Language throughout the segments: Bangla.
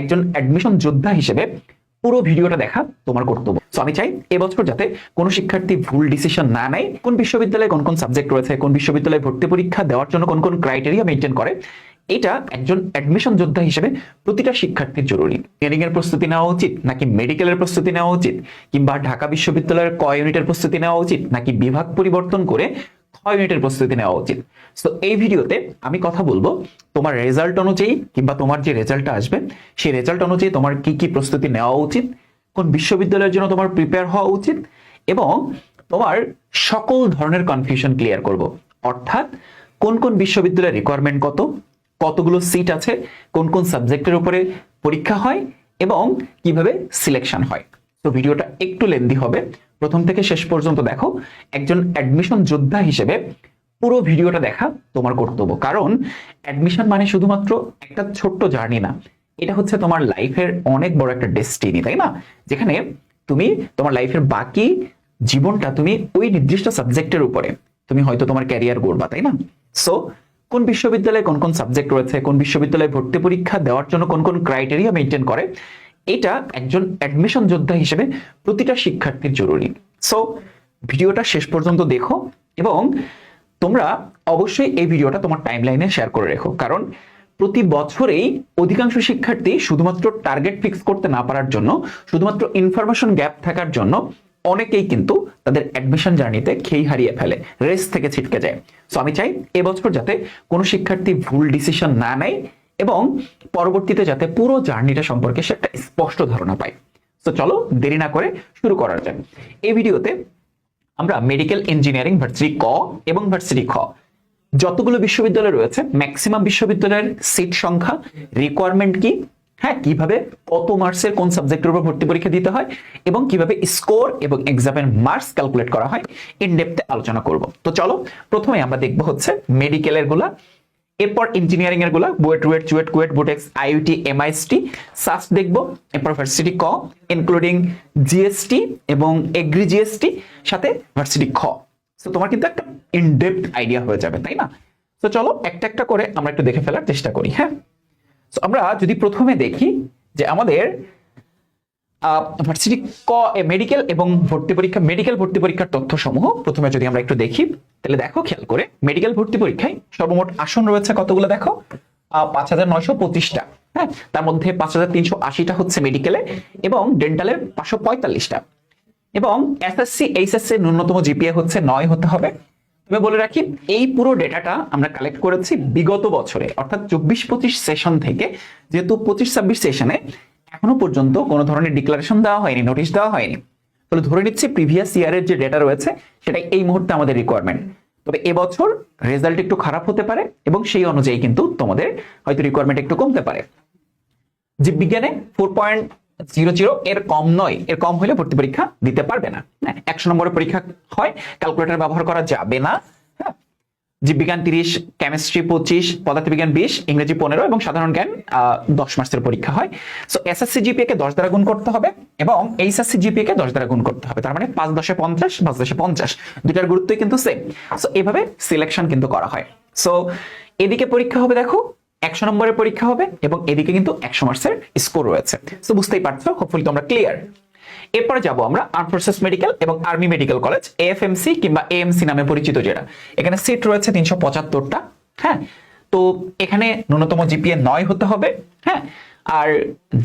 একজন অ্যাডমিশন যোদ্ধা হিসেবে পুরো ভিডিওটা দেখা তোমার কর্তব্য। সো আমি চাই এবছর যাতে কোনো শিক্ষার্থী ভুল ডিসিশন না নেয়, কোন বিশ্ববিদ্যালয়ে কোন কোন সাবজেক্ট রয়েছে, কোন বিশ্ববিদ্যালয়ে ভর্তি পরীক্ষা দেওয়ার জন্য কোন কোন ক্রাইটেরিয়া মেনটেন করে, এটা একজন অ্যাডমিশন যোদ্ধা হিসেবে প্রতিটা শিক্ষার্থীর জরুরি। ইঞ্জিনিয়ারিং এর প্রস্তুতি নেওয়া উচিত নাকি মেডিকেলের প্রস্তুতি নেওয়া উচিত? কিংবা ঢাকা বিশ্ববিদ্যালয়ের ক ইউনিটের প্রস্তুতি নেওয়া উচিত নাকি বিভাগ পরিবর্তন করে খ ইউনিটের প্রস্তুতি নেওয়া উচিত। তো এই ভিডিওতে আমি কথা বলব তোমার রেজাল্ট অনুযায়ী কিংবা তোমার যে রেজাল্টটা আসবে, সেই রেজাল্ট অনুযায়ী তোমার কি কি প্রস্তুতি নেওয়া উচিত, কোন বিশ্ববিদ্যালয়ের জন্য তোমার প্রিপেয়ার হওয়া উচিত এবং তোমার সকল ধরনের কনফিউশন ক্লিয়ার করব। অর্থাৎ কোন কোন বিশ্ববিদ্যালয়ের রিকোয়ারমেন্ট কত, কতগুলো সিট আছে, কোন কোন সাবজেক্টের উপরে পরীক্ষা হয় এবং কীভাবে সিলেকশন হয়। তো ভিডিওটা একটু লেন্দি হবে। প্রথম থেকে শেষ পর্যন্ত দেখো, একজন অ্যাডমিশন যোদ্ধা হিসেবে পুরো ভিডিওটা দেখা তোমার কর্তব্য। কারণ অ্যাডমিশন মানে শুধুমাত্র একটা ছোট্ট জার্নি না, এটা হচ্ছে তোমার লাইফের অনেক বড় একটা ডেস্টিনি তাই না? যেখানে তুমি তোমার লাইফের বাকি জীবনটা তুমি ওই নির্দিষ্ট সাবজেক্টের উপরে, তুমি হয়তো তোমার ক্যারিয়ার গড়বা, তাই না? সো কোন বিশ্ববিদ্যালয়ে কোন কোন সাবজেক্ট রয়েছে, কোন বিশ্ববিদ্যালয়ে ভর্তি পরীক্ষা দেওয়ার জন্য কোন কোন ক্রাইটেরিয়া মেনটেন করে এটা একজন অ্যাডমিশন যোদ্ধা হিসেবে প্রতিটা শিক্ষার্থীর জরুরি। সো ভিডিওটা শেষ পর্যন্ত দেখো এবং তোমরা অবশ্যই এই ভিডিওটা তোমার টাইমলাইনে শেয়ার করে রেখো। কারণ প্রতি বছরেই অধিকাংশ শিক্ষার্থী শুধুমাত্র টার্গেট ফিক্স করতে না পারার জন্য, শুধুমাত্র ইনফরমেশন গ্যাপ থাকার জন্য অনেকেই কিন্তু তাদের অ্যাডমিশন জার্নিতে খেই হারিয়ে ফেলে রেস থেকে ছিটকে যায়। সো আমি চাই এবছর যাতে কোনো শিক্ষার্থী ভুল ডিসিশন না নেয় এবং পরবর্তীতে যাতে পুরো জার্নিটা সম্পর্কে সে একটা স্পষ্ট ধারণা পায়। তো চলো দেরি না করে শুরু করা যাক। এই ভিডিওতে আমরা মেডিকেল ইঞ্জিনিয়ারিং ভার্সিটি ক এবং ভার্সিটি খ। যতগুলো বিশ্ববিদ্যালয় রয়েছে ম্যাক্সিমাম বিশ্ববিদ্যালয়ের সিট সংখ্যা রিকোয়ারমেন্ট কি হ্যাঁ কীভাবে, কত মার্কসের কোন সাবজেক্টের উপর ভর্তি পরীক্ষা দিতে হয় এবং কীভাবে স্কোর এবং এক্সামের মার্কস ক্যালকুলেট করা হয় ইন ডেপথে আলোচনা করব। তো চলো, প্রথমে আমরা দেখব হচ্ছে মেডিকেলেরগুলা এরপর ইঞ্জিনিয়ারিং এরগুলা, বুয়েট, রুয়েট, চুয়েট, কুয়েট, বুটেক্স, আইইউটি, এমআইএসটি, সাস দেখব, এরপর ভার্সিটি ক ইনক্লুডিং জিএসটি এবং এগ্রি জিএসটি, সাথে ভার্সিটি খ। তো তোমার কিন্তু একটা ইনডেপথ আইডিয়া হয়ে যাবে, তাই না? তো চলো একটা একটা করে আমরা একটু দেখে ফেলার চেষ্টা করি হ্যাঁ? তো আমরা যদি প্রথমে দেখি যে আমাদের ভার্সিটি ক মেডিকেল এবং ভর্তি পরীক্ষা মেডিকেল ভর্তি পরীক্ষার তথ্য সমূহ প্রথমে যদি আমরা একটু দেখি, তাহলে দেখো খেয়াল করে মেডিকেল ভর্তি পরীক্ষায় সর্বমোট আসন রয়েছে কতগুলো দেখো? পাঁচ হাজার নয়শো পঁচিশটা হ্যাঁ? তার মধ্যে পাঁচ হাজার তিনশো আশিটা হচ্ছে মেডিকেলে এবং ডেন্টালে পাঁচশো পঁয়তাল্লিশটা। এবং এসএসসি এইচএসসি ন্যূনতম জিপিএ হচ্ছে নয় হতে হবে। তবে বলে রাখি, এই পুরো ডেটাটা আমরা কালেক্ট করেছি বিগত বছরে, অর্থাৎ চব্বিশ পঁচিশ সেশন থেকে, যেহেতু পঁচিশ ছাব্বিশ সেশনে এখনও পর্যন্ত কোনো ধরনের ডিক্লারেশন দেওয়া হয়নি নোটিশ দেওয়া হয়নি। তাহলে ধরে নিচ্ছি প্রিভিয়াস ইয়ারের যে ডেটা রয়েছে সেটা এই মুহূর্তে আমাদের রিকোয়ারমেন্ট তবে এবছর রেজাল্ট একটু খারাপ হতে পারে এবং সেই অনুযায়ী কিন্তু তোমাদের হয়তো রিকোয়ারমেন্ট একটু কমতে পারে। জীববিজ্ঞানে ফোর পয়েন্ট জিরো জিরো এর কম নয় এর কম হলে ভর্তি পরীক্ষা দিতে পারবে না। হ্যাঁ, একশো নম্বরের পরীক্ষা হয় ক্যালকুলেটর ব্যবহার করা যাবে না। হ্যাঁ জীববিজ্ঞান তিরিশ কেমিস্ট্রি পঁচিশ, পদার্থবিজ্ঞান বিশ, ইংরেজি পনেরো এবং সাধারণ জ্ঞান দশ মাসের পরীক্ষা হয়। সো এসএসসি জিপিএ কে দশ দ্বারা গুণ করতে হবে এবং এইচএসসি জিপিএ কে দশ দ্বারা গুণ করতে হবে। তার মানে পাঁচ দশে পঞ্চাশ, পাঁচ দশে পঞ্চাশ। দুটার গুরুত্বই কিন্তু সেম সো এভাবে সিলেকশন কিন্তু করা হয়। সো এদিকে পরীক্ষা হবে দেখো, একশো নম্বরের পরীক্ষা হবে এবং এদিকে কিন্তু একশো মার্কসের স্কোর রয়েছে। সো বুঝতেই পারছ হোপফুলি তোমরা ক্লিয়ার এরপরে যাব আমরা আর্ম ফোর্সেস মেডিকেল এবং আর্মি মেডিকেল কলেজ এএফএমসি কিংবা এএমসি নামে পরিচিত যেটা। এখানে সিট রয়েছে তিনশো পঁচাত্তরটা হ্যাঁ? তো এখানে ন্যূনতম জিপিএ নয় হতে হবে হ্যাঁ? আর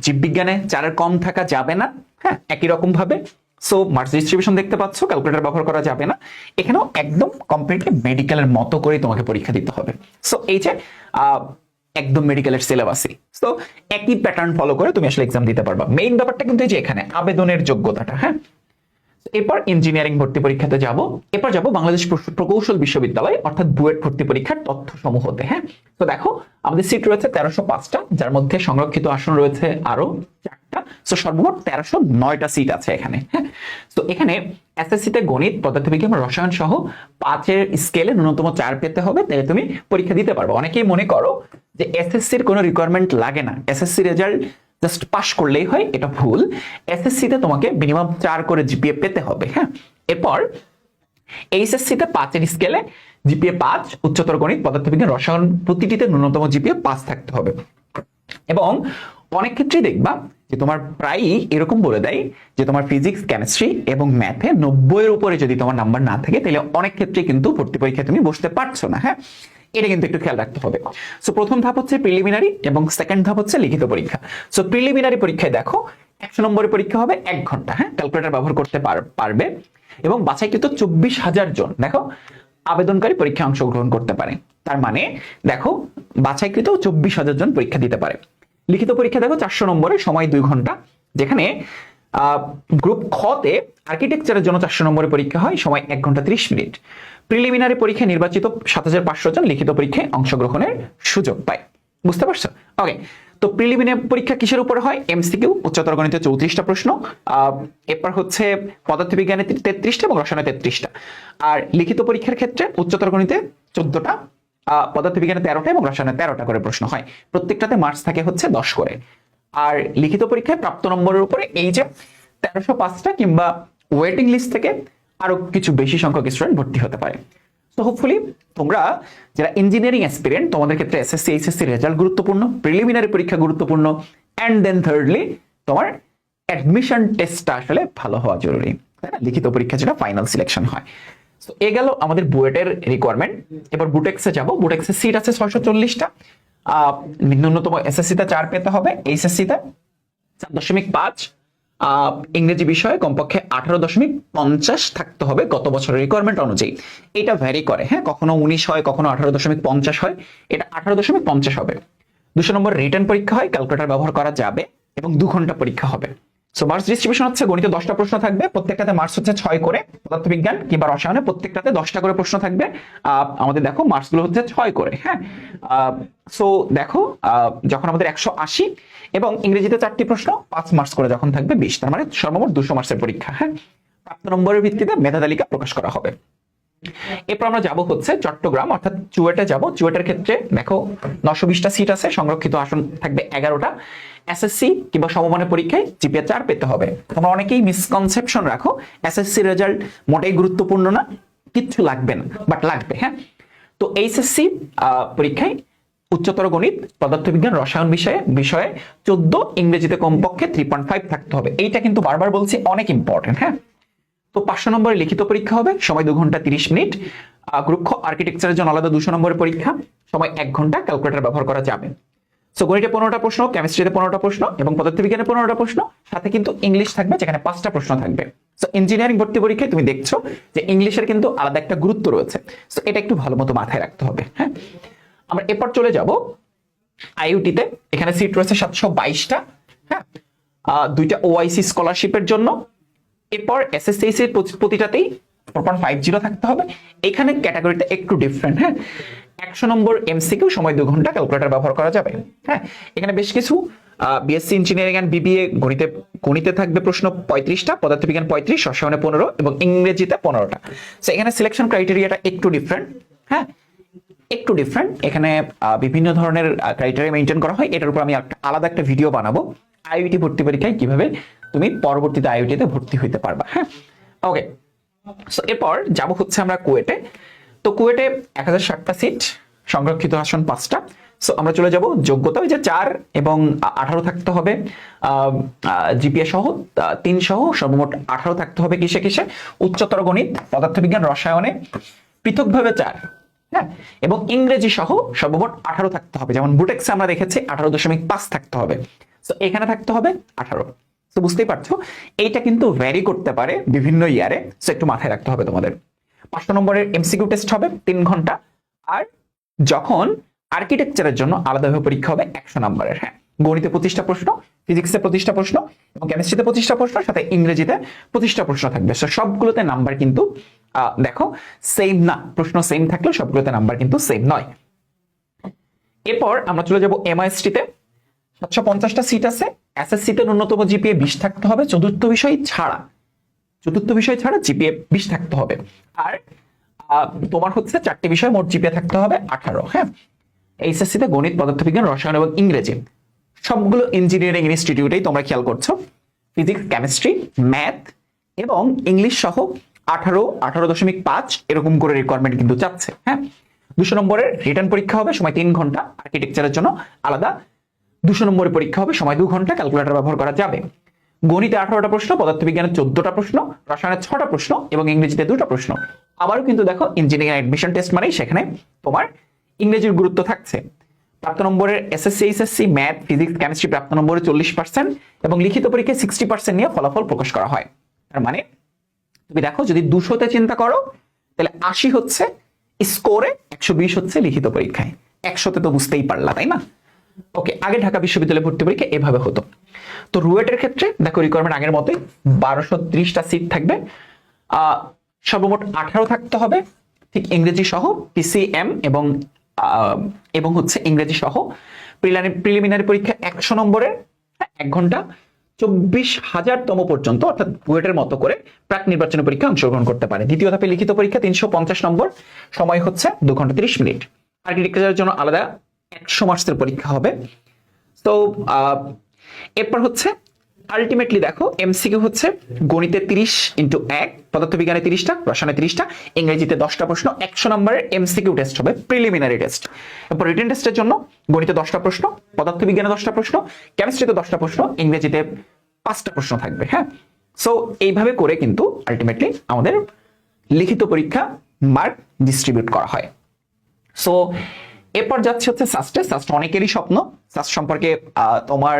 জীববিজ্ঞানে চারের কম থাকা যাবে না হ্যাঁ? একই রকম ভাবে। সো মার্কস ডিস্ট্রিবিউশন দেখতে পাচ্ছ ক্যালকুলেটর ব্যবহার করা যাবে না। এখানেও একদম কমপ্লিটলি মেডিকেলের মতো করেই তোমাকে পরীক্ষা দিতে হবে। সো এই যে একদম মেডিকেলের সিলেবাসে তো একই প্যাটার্ন ফলো করে তুমি আসলে এক্সাম দিতে পারবা। মেইন ব্যাপারটা কিন্তু এই যে এখানে, আবেদনের যোগ্যতাটা হ্যাঁ? এরপর ইঞ্জিনিয়ারিং ভর্তি পরীক্ষাতে যাব। এরপর যাব বাংলাদেশ প্রকৌশল বিশ্ববিদ্যালয়, অর্থাৎ বুয়েট ভর্তি পরীক্ষার তথ্য সমূহতে হ্যাঁ? তো দেখো, আমাদের সিট রয়েছে তেরোশো পাঁচটা, যার মধ্যে সংরক্ষিত আসন রয়েছে আরও চারটা। তো সর্বমোট তেরোশো নয়টা সিট আছে এখানে হ্যাঁ? তো এখানে এসএসসি তে গণিত, পদার্থবিজ্ঞান, রসায়ন সহ পাঁচের স্কেলে ন্যূনতম চার পেতে হবে, তাহলে তুমি পরীক্ষা দিতে পারবে। অনেকেই মনে করো যে এসএসসির কোনো রিকোয়ারমেন্ট লাগে না। এসএসসি রেজাল্ট জাস্ট পাস করলেই হয়, এটা ভুল। এসএসসি তে তোমাকে মিনিমাম চার করে জিপিএ পেতে হবে হ্যাঁ? এরপর এইচএসসি তে পাঁচের স্কেলে জিপিএ পাঁচ, উচ্চতর গণিত, পদার্থবিজ্ঞান, রসায়ন, প্রতিটিতে ন্যূনতম জিপিএ পাঁচ থাকতে হবে। এবং অনেক ক্ষেত্রেই দেখবা যে তোমার প্রায়ই এরকম বলে দেয় যে তোমার ফিজিক্স কেমিস্ট্রি এবং ম্যাথে নব্বইয়ের উপরে যদি তোমার নাম্বার না থাকে, তাহলে অনেক ক্ষেত্রে কিন্তু ভর্তি পরীক্ষায় তুমি বসতে পারছ না হ্যাঁ? এটা কিন্তু একটু খেয়াল রাখতে হবে। সো প্রথম ধাপ হচ্ছে প্রিলিমিনারি এবং সেকেন্ড ধাপ হচ্ছে লিখিত পরীক্ষা। সো প্রিলিমিনারি পরীক্ষায় দেখো, একশো নম্বরের পরীক্ষা হবে এক ঘণ্টা হ্যাঁ? ক্যালকুলেটর ব্যবহার করতে পার- পারবে এবং বাছাইকৃত চব্বিশ হাজার জন, দেখো, আবেদনকারী পরীক্ষায় অংশগ্রহণ করতে পারে। তার মানে দেখো, বাছাইকৃত চব্বিশ হাজার জন পরীক্ষা দিতে পারে। লিখিত পরীক্ষা দেখো চারশো নম্বরে, সময় দুই ঘণ্টা। যেখানে গ্রুপ খতে আর্কিটেকচারের জন্য চারশো নম্বরের পরীক্ষা হয়, সময় এক ঘণ্টা ত্রিশ মিনিট। প্রিলিমিনারি পরীক্ষায় নির্বাচিত সাত হাজার পাঁচশো জন লিখিত পরীক্ষায় অংশগ্রহণের সুযোগ পায়। বুঝতে পারছ? ওকে তো প্রিলিমিনারি পরীক্ষা কিসের উপরে হয়? এমসিকিউ উচ্চতর গণিতে চৌত্রিশটা প্রশ্ন এরপর হচ্ছে পদার্থবিজ্ঞানে তেত্রিশটা এবং রসায়নে তেত্রিশটা। আর লিখিত পরীক্ষার ক্ষেত্রে উচ্চতর গণিতে চোদ্দটা পদার্থবিজ্ঞানে তেরোটা এবং রসায়নে তেরোটা করে প্রশ্ন হয়। প্রত্যেকটাতে মার্কস থাকে হচ্ছে দশ করে। আর লিখিত পরীক্ষায় প্রাপ্ত নম্বরের উপরে এই যে তেরোশো পাঁচটা কিংবা ওয়েটিং লিস্ট থেকে আরও কিছু বেশি সংখ্যক স্টুডেন্ট ভর্তি হতে পারে। তো হোপফুলি তোমরা যারা ইঞ্জিনিয়ারিং এক্সপিরিয়েন্ট তোমাদের ক্ষেত্রে এসএসসি এইচএসসি রেজাল্ট গুরুত্বপূর্ণ প্রিলিমিনারি পরীক্ষা গুরুত্বপূর্ণ অ্যান্ড দেন থার্ডলি তোমার অ্যাডমিশন টেস্টটা আসলে ভালো হওয়া জরুরি। তাই না? লিখিত পরীক্ষা যেটা ফাইনাল সিলেকশন হয়। তো এ গেল আমাদের বুয়েটের রিকোয়ারমেন্ট এবার বুটেক্সে যাব। বুটেক্সের সিট আছে ছয়শো চল্লিশটা। ন্যূনতম এসএসসি তে চার পেতে হবে। এইচএসসি তে চার দশমিক পাঁচ। ইংরেজি বিষয়ে কমপক্ষে আঠারো দশমিক পঞ্চাশ থাকতে হবে গত বছরের রিকোয়ারমেন্ট অনুযায়ী। এটা ভ্যারি করে হ্যাঁ? কখনো উনিশ হয়, কখনো আঠারো দশমিক পঞ্চাশ হয়। এটা আঠারো দশমিক পঞ্চাশ হবে। দুশো নম্বর রিটার্ন পরীক্ষা হয় ক্যালকুলেটর ব্যবহার করা যাবে এবং দু ঘণ্টা পরীক্ষা হবে। সো মার্কস ডিস্ট্রিবিউশন হচ্ছে গণিতে দশটা প্রশ্ন থাকবে। প্রত্যেকটাতে মার্কস হচ্ছে ছয় করে পদার্থবিজ্ঞান কিংবা রসায়নে প্রত্যেকটাতে দশটা করে প্রশ্ন থাকবে। আমাদের দেখো মার্সগুলো হচ্ছে ছয় করে হ্যাঁ? সো দেখো যখন আমাদের একশো আশি এবং ইংরেজিতে চারটি প্রশ্ন, পাঁচ মার্কস করে যখন থাকবে বিশ, তার মানে সর্বমোট দুশো মার্সের পরীক্ষা হ্যাঁ? প্রাপ্ত নম্বরের ভিত্তিতে মেধা তালিকা প্রকাশ করা হবে। এরপর আমরা যাব হচ্ছে চট্টগ্রাম, অর্থাৎ চুয়েটে যাব। চুয়েটের ক্ষেত্রে দেখো নশো বিশটা সিট আছে, সংরক্ষিত আসন থাকবে এগারোটা। এসএসসি কিংবা সমমানের পরীক্ষায় জিপিএ চার পেতে হবে। তোমরা অনেকেই মিসকনসেপশন রাখো এসএসসি রেজাল্ট মোটেই গুরুত্বপূর্ণ না, কিচ্ছু লাগবে না বাট লাগবে হ্যাঁ? তো এইচএসসি পরীক্ষায় উচ্চতর গণিত, পদার্থবিজ্ঞান, রসায়ন বিষয়ে বিষয়ে চোদ্দ, ইংরেজিতে কমপক্ষে থ্রি পয়েন্ট ফাইভ থাকতে হবে। এইটা কিন্তু বারবার বলছি, অনেক ইম্পর্টেন্ট হ্যাঁ? তো পাঁচশো নম্বরের লিখিত পরীক্ষা হবে, সময় দু ঘণ্টা তিরিশ মিনিট। গ্রুপ আর্কিটেকচারের জন্য আলাদা দুশো নম্বরের পরীক্ষা, সময় এক ঘণ্টা ক্যালকুলেটর ব্যবহার করা যাবে। সো গণিতে পনেরোটা প্রশ্ন কেমিস্ট্রিতে পনেরোটা প্রশ্ন এবং পদার্থবিজ্ঞানে পনেরোটা প্রশ্ন, সাথে কিন্তু ইংলিশ থাকবে, যেখানে পাঁচটা প্রশ্ন থাকবে। সো ইঞ্জিনিয়ারিং ভর্তি পরীক্ষায় তুমি দেখছ যে ইংলিশের কিন্তু আলাদা একটা গুরুত্ব রয়েছে। সো এটা একটু ভালো মতো মাথায় রাখতে হবে হ্যাঁ? আমরা এরপর চলে যাব আইইউটিতে, এখানে সিট রয়েছে সাতশো বাইশটা হ্যাঁ? দুইটা ওআইসি স্কলারশিপের জন্য। এরপর এসএসসি এর প্রতি- প্রতিটাতেই ফোর পয়েন্ট ফাইভ জিরো থাকতে হবে। এখানে ক্যাটাগরিটা একটু ডিফারেন্ট হ্যাঁ? একশো নম্বর এমসিকিউ সময় দু ঘণ্টা ক্যালকুলেটর ব্যবহার করা যাবে হ্যাঁ? এখানে বেশ কিছু বিএসসি ইঞ্জিনিয়ারিং অ্যান্ড বিবিএ গণিতে গণিতে থাকবে প্রশ্ন পঁয়ত্রিশটা, পদার্থবিজ্ঞান পঁয়ত্রিশ, রসায়নে পনেরো এবং ইংরেজিতে পনেরোটা। সো এখানে সিলেকশন ক্রাইটেরিয়াটা একটু ডিফারেন্ট হ্যাঁ? একটু ডিফারেন্ট এখানে বিভিন্ন ধরনের ক্রাইটেরিয়া মেনটেন করা হয়। এটার উপর আমি আলাদা একটা ভিডিও বানাবো। আইআইটি ভর্তি পরীক্ষায় কীভাবে তুমি পরবর্তীতে আইআইটিতে ভর্তি হইতে পারবা হ্যাঁ? ওকে সো এরপর যাব হচ্ছে আমরা কুয়েটে। তো কুয়েটে এক হাজার ষাটটা সিট সংরক্ষিত আসন পাঁচটা। সো আমরা চলে যাব যোগ্যতা ওই যে চার এবং আঠারো থাকতে হবে। জিপিএ সহ তিন সহ, সর্বমোট আঠারো থাকতে হবে কিসে কিসে? উচ্চতর গণিত, পদার্থবিজ্ঞান, রসায়নে। পৃথকভাবে চার হ্যাঁ? এবং ইংরেজি সহ, সর্বমোট আঠারো থাকতে হবে। যেমন বুটেক্সে আমরা দেখেছি, আঠারো দশমিক পাঁচ থাকতে হবে। তো এখানে থাকতে হবে আঠারো। তো বুঝতেই পারছ? এইটা কিন্তু ভ্যারি করতে পারে বিভিন্ন ইয়ারে সো একটু মাথায় রাখতে হবে তোমাদের। পাঁচশো নম্বরের এমসিকিউ টেস্ট হবে, তিন ঘণ্টা। আর যখন আর্কিটেকচারের জন্য আলাদাভাবে পরীক্ষা হবে, একশো নম্বরের হ্যাঁ। গণিতে পঁচিশটা প্রশ্ন ফিজিক্সে পঁচিশটা প্রশ্ন, এবং কেমিস্ট্রিতে পঁচিশটা প্রশ্ন, সাথে ইংরেজিতে পঁচিশটা প্রশ্ন থাকবে। সো সবগুলোতে নাম্বার কিন্তু দেখো সেম না, প্রশ্ন সেম থাকলেও সবগুলোতে নাম্বার কিন্তু সেম নয়। এরপর আমরা চলে যাব এমআইএসটিতে সাতশো পঞ্চাশটা সিট আছে। এসএসসিতে ন্যূনতম জিপিএ বিশ থাকতে হবে। চতুর্থ বিষয় ছাড়া। চতুর্থ বিষয় ছাড়া জিপিএ বিশ থাকতে হবে। আর তোমার হচ্ছে চারটি বিষয় মোট জিপিএ থাকতে হবে আঠারো হ্যাঁ? এইচএসসি তে গণিত, পদার্থবিজ্ঞান, রসায়ন এবং ইংরেজি। সবগুলো ইঞ্জিনিয়ারিং ইনস্টিটিউটেই তোমরা খেয়াল করছ। ফিজিক্স কেমিস্ট্রি ম্যাথ এবং ইংলিশ সহ আঠারো আঠারো দশমিক পাঁচ এরকম করে রিকোয়ারমেন্ট কিন্তু চাচ্ছে হ্যাঁ? দুশো নম্বরের রিটার্ন পরীক্ষা হবে সময় তিন ঘণ্টা। আর্কিটেকচারের জন্য আলাদা। দুশো নম্বরের পরীক্ষা হবে, সময় দু ঘণ্টা ক্যালকুলেটর ব্যবহার করা যাবে। গণিতে আঠারোটা প্রশ্ন পদার্থবিজ্ঞানের চোদ্দটা প্রশ্ন রসায়নের ছটা প্রশ্ন এবং ইংরেজিতে দুটো প্রশ্ন। আবারও কিন্তু দেখো ইঞ্জিনিয়ারিং অ্যাডমিশন টেস্ট মানেই সেখানে তোমার ইংরেজির গুরুত্ব থাকছে। প্রাপ্ত নম্বরের SSC HSC math physics chemistry প্রাপ্ত নম্বরে চল্লিশ পার্সেন্ট এবং লিখিত পরীক্ষায় সিক্সটি পার্সেন্ট নিয়ে ফলাফল প্রকাশ করা হয়। তার মানে তুমি দেখো, যদি দুশোতে চিন্তা করো, তাহলে আশি হচ্ছে স্কোরে একশো বিশ হচ্ছে লিখিত পরীক্ষায়। একশোতে তো বুঝতেই পারলা, তাই না? ওকে আগে ঢাকা বিশ্ববিদ্যালয়ে ভর্তি পরীক্ষা এভাবে হতো। তো রুয়েটের ক্ষেত্রে দেখো রিকোয়ারমেন্ট আগের মতোই বারোশো ত্রিশটা সিট থাকবে। সর্বমোট আঠারো থাকতে হবে। ঠিক ইংরেজি সহ পিসিএম এবং এবং হচ্ছে ইংরেজি সহ প্রিলিমিনারি পরীক্ষা একশো নম্বরের হ্যাঁ, এক ঘণ্টা। চব্বিশ হাজারতম পর্যন্ত অর্থাৎ বুয়েটের মতো করে প্রাক নির্বাচনী পরীক্ষা অংশগ্রহণ করতে পারে। দ্বিতীয় ধাপে লিখিত পরীক্ষা তিনশো পঞ্চাশ নম্বর। সময় হচ্ছে দু ঘণ্টা তিরিশ মিনিট। আর্কিটেকচারের জন্য আলাদা একশো মার্কসের পরীক্ষা হবে। তো এরপর হচ্ছে আলটিমেটলি দেখো এমসিকিউ হচ্ছে গণিতে তিরিশ ইন্টু এক, পদার্থবিজ্ঞানে তিরিশটা, রসায়নে তিরিশটা, ইংরেজিতে দশটা প্রশ্ন, একশো নম্বরের এমসিকিউ টেস্ট হবে প্রিলিমিনারি টেস্ট এরপর রিটেন টেস্টের জন্য গণিতে দশটা প্রশ্ন, পদার্থবিজ্ঞানে দশটা প্রশ্ন কেমিস্ট্রিতে দশটা প্রশ্ন, ইংরেজিতে পাঁচটা প্রশ্ন থাকবে হ্যাঁ? সো এইভাবে করে কিন্তু আলটিমেটলি আমাদের লিখিত পরীক্ষা মার্ক ডিস্ট্রিবিউট করা হয়। সো এরপর যাচ্ছে হচ্ছে সাস্টে সাস্ট অনেকেরই স্বপ্ন। সাস্ট সম্পর্কে তোমার